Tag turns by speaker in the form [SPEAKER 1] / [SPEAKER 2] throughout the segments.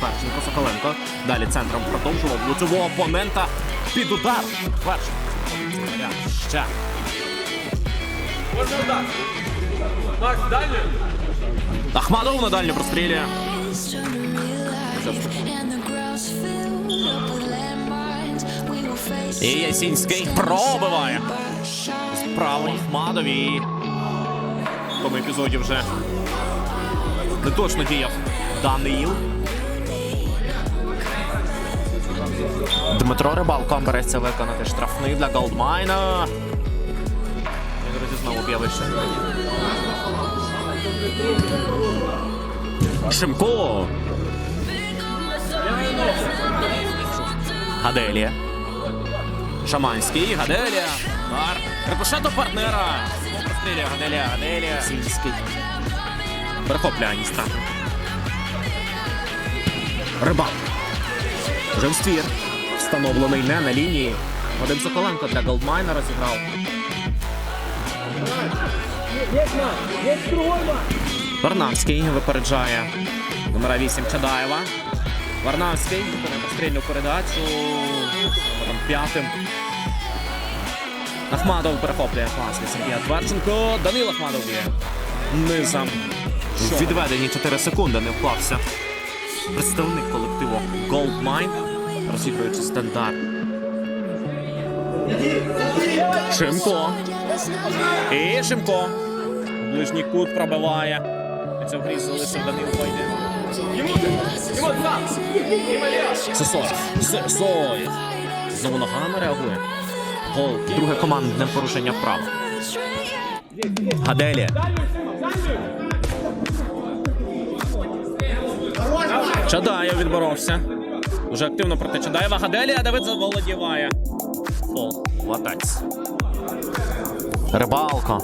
[SPEAKER 1] Тварченко Соколенко. Далі центром продовжував лицевого опонента під удар. Тварченко. Ще. Ахмадов на дальню прострілює. І Ясінський пробиває. З правої Ахмадові. В тому епізоді вже не точно діяв Даниїл. Дмитро Рибалко береться виконати штрафний для Голдмайна. Він, друзі, знову б'є вище. Шимко. Гаделія. Шаманський, Гаделія. Бар. Рикошет до партнера. Прострілює Гаделія, Гаделія. Сільський. Перехоплює Аніста. Рибал. Вже. Встановлений не на лінії. Вадим Соколенко для Голдмайна розіграв. Варнавський випереджає номера 8 Чадаєва. Варнавський виконує пострільну передачу. Там п'ятим. Ахмадов перехоплює пас Сергія Тварченко. Данил Ахмадов б'є. Низом. Відведені 4 секунди не вклався. Представник колективу Goldmine, розігруючи стандарт. Шимко. І Шимко. Ближній кут пробиває. Це в грі залишив Данил Пойде. Сосоєв. Сосоєв. Знову ногами реагує. Гол. Друге командне порушення вправо. Гаделія. Чадаєв відборовся. Дуже активно проти Чадаєва. Гаделія Давид заволодіває. Фол. Латець. Рибалко.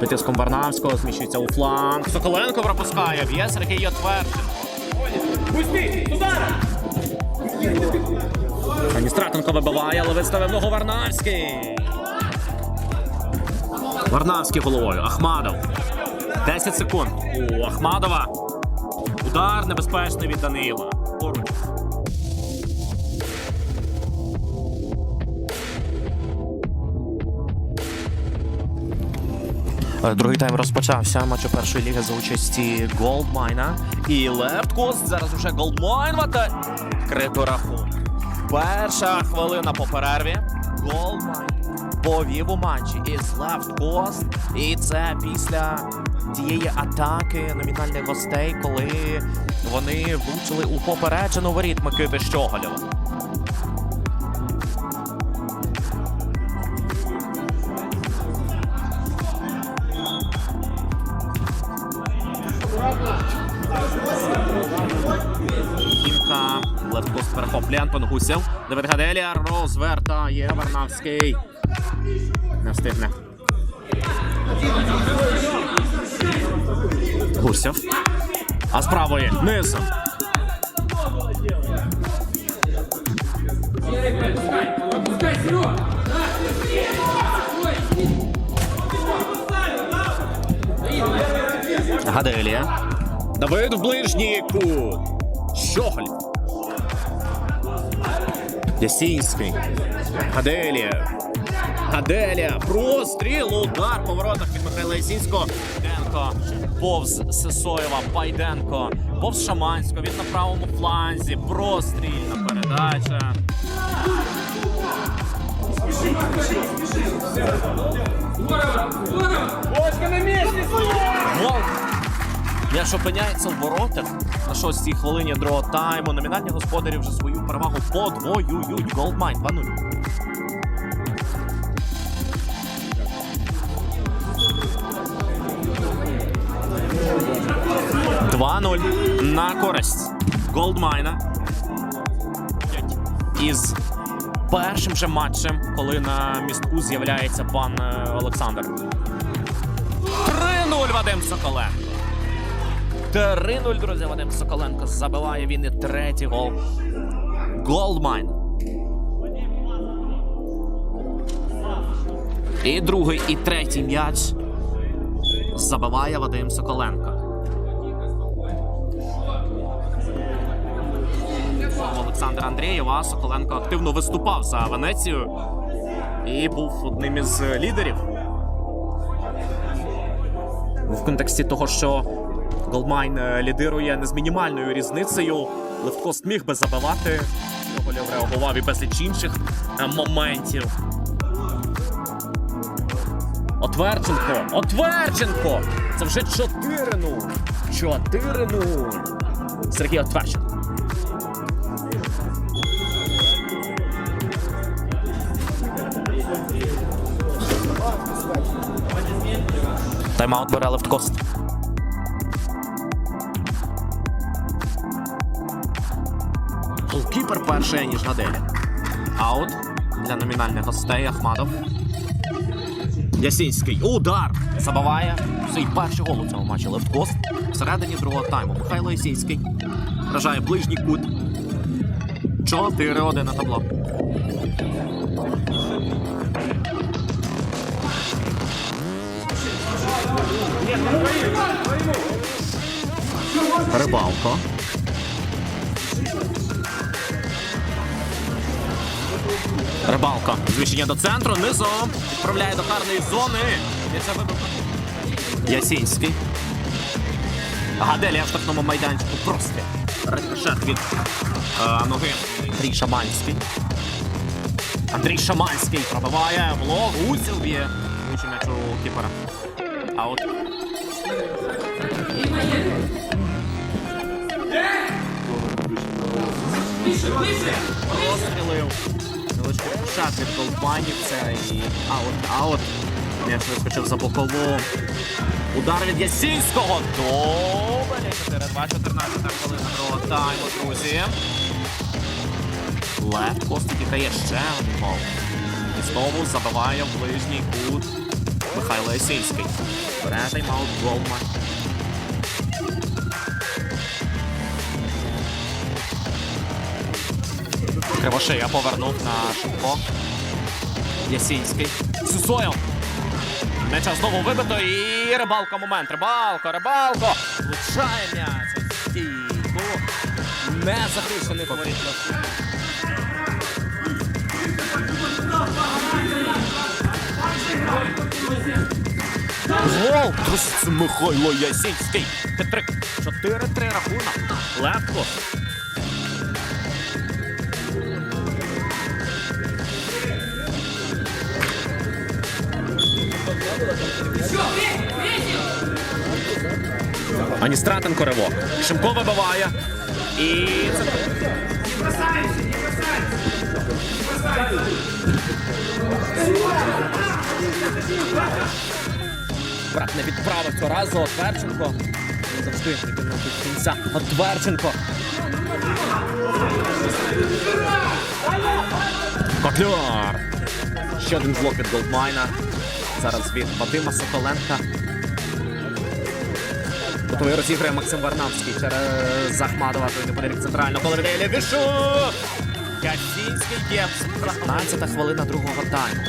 [SPEAKER 1] Під тиском Варнавського зміщується у фланг. Соколенко пропускає. Б'є Сергій Йотвердин. Аністратенко вибиває, але виставив ногу Варнавський. Варнавський головою. Ахмадов. 10 секунд. У Ахмадова. Удар небезпечний від Данила. Поруч. Е, Другий тайм розпочався матчу першої ліги за участі Голдмайна і Лефткост. Зараз вже Голдмайн вата крито рахунок. Перша хвилина по перерві. Голдмайн повів у матчі із Лефткост. І це після тієї атаки номінальних гостей, коли вони влучили у попереджену воріт Микити Щоголєва. Левкост перехоплює Антон Гусєв. Давид розвертає Варнавський. Не встигне. Гусєв. А з правої низом. Гаделія. Давид в ближній кут. Щоголь. Ясінський. Гаделія. Гаделія. Простріл. Удар по воротах від Михайла Ясінського. Пайденко. Повз Сесоєва. Пайденко. Повз Шаманського. Він на правому фланзі. Прострільна передача. Гол. М'яч опиняється в воротах на шостій хвилині другого тайму. Номінальні господарі вже свою перевагу подвоюють. Голдмайн 2-0. Два-нуль на користь Голдмайна. Із першим же матчем, коли на містку з'являється пан е, Олександр. 3-0 Вадим Соколенко. 3-0, друзі, Вадим Соколенко забиває він і третій гол. Голдмайн. І другий, і третій м'яч забиває Вадим Соколенко. Олександра Андрієва. Соколенко активно виступав за Венецію і був одним із лідерів. В контексті того, що Голдмайн е, лідирує не з мінімальною різницею. Левкост міг би забивати. Гоголєв реагував і безліч інших е, моментів. Отверченко! Отверченко! Це вже 4-0! 4-0! Сергій Отверченко. Тайм-аут бере Левткост. Голкіпер перший, ніж на делі. Аут для номінальних гостей Ахмадов. Ясінський. Удар! Забиває свій перший гол у цьому матчі Левткост. Всередині другого тайму. Михайло Ясінський. Вражає ближній кут. 4-1 на табло. Рибалко. Рибалко. Звичення до центру. Низом. Відправляє до карної зони. Ясінський. Гаделія в штрафному майданчику. Просто. Рикошет від е, ноги. Андрій Шаманський. Андрій Шаманський пробиває влог. Гусів б'є. Вичі м'яч кіпера. Аут. Розстрілив. Невеличкий шат від. Це і аут-аут. М'яч вискочив за бокову. Удар від Ясінського. Добре. 4-2, 14 хвилина другого тайму, друзі. Лев Костик тікає ще один гол. І знову забиває в ближній кут Михайло Ясінський. Бере тайм-аут Голман. Кривошея повернув на Шимко. Ясінський. Сусоєв. М'яча знову вибито і рибалка момент. Рибалко, рибалко. Влучає м'яч. Стійку. Не захищений фаворит. Гол! Це Михайло Ясінський. Хитрик. 4-3 рахунок. Легко. Аністратенко ривок. Шимко вибиває. І це. Не цього разу. Отверченко. Завжди виконав до кінця. Отверченко. Котляр. Ще один блок від Голдмайна. Зараз від Вадима Соколенка. Готовий розіграє Максим Варнавський через Захмадова. Той неподалік центрально. Коли віддає Левішу. Ясінський є. 15 хвилина другого тайму.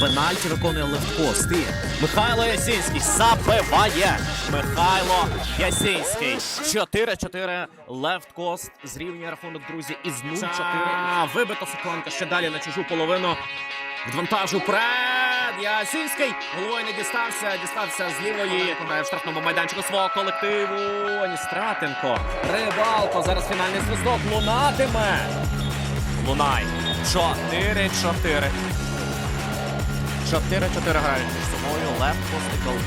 [SPEAKER 1] Пенальті виконує Левкост. І Михайло Ясінський забиває. Михайло Ясінський. 4-4. Левкост зрівнює рахунок, друзі, із 0-4. Вибито Соколенка ще далі на чужу половину. Відвантажу пред. Ясінський головою не дістався. Дістався з лівої. В штрафному майданчику свого колективу. Аністратенко. Рибалко. Зараз фінальний свисток. Лунатиме. Лунай. 4-4. 4-4 грають між собою. Лев Костиков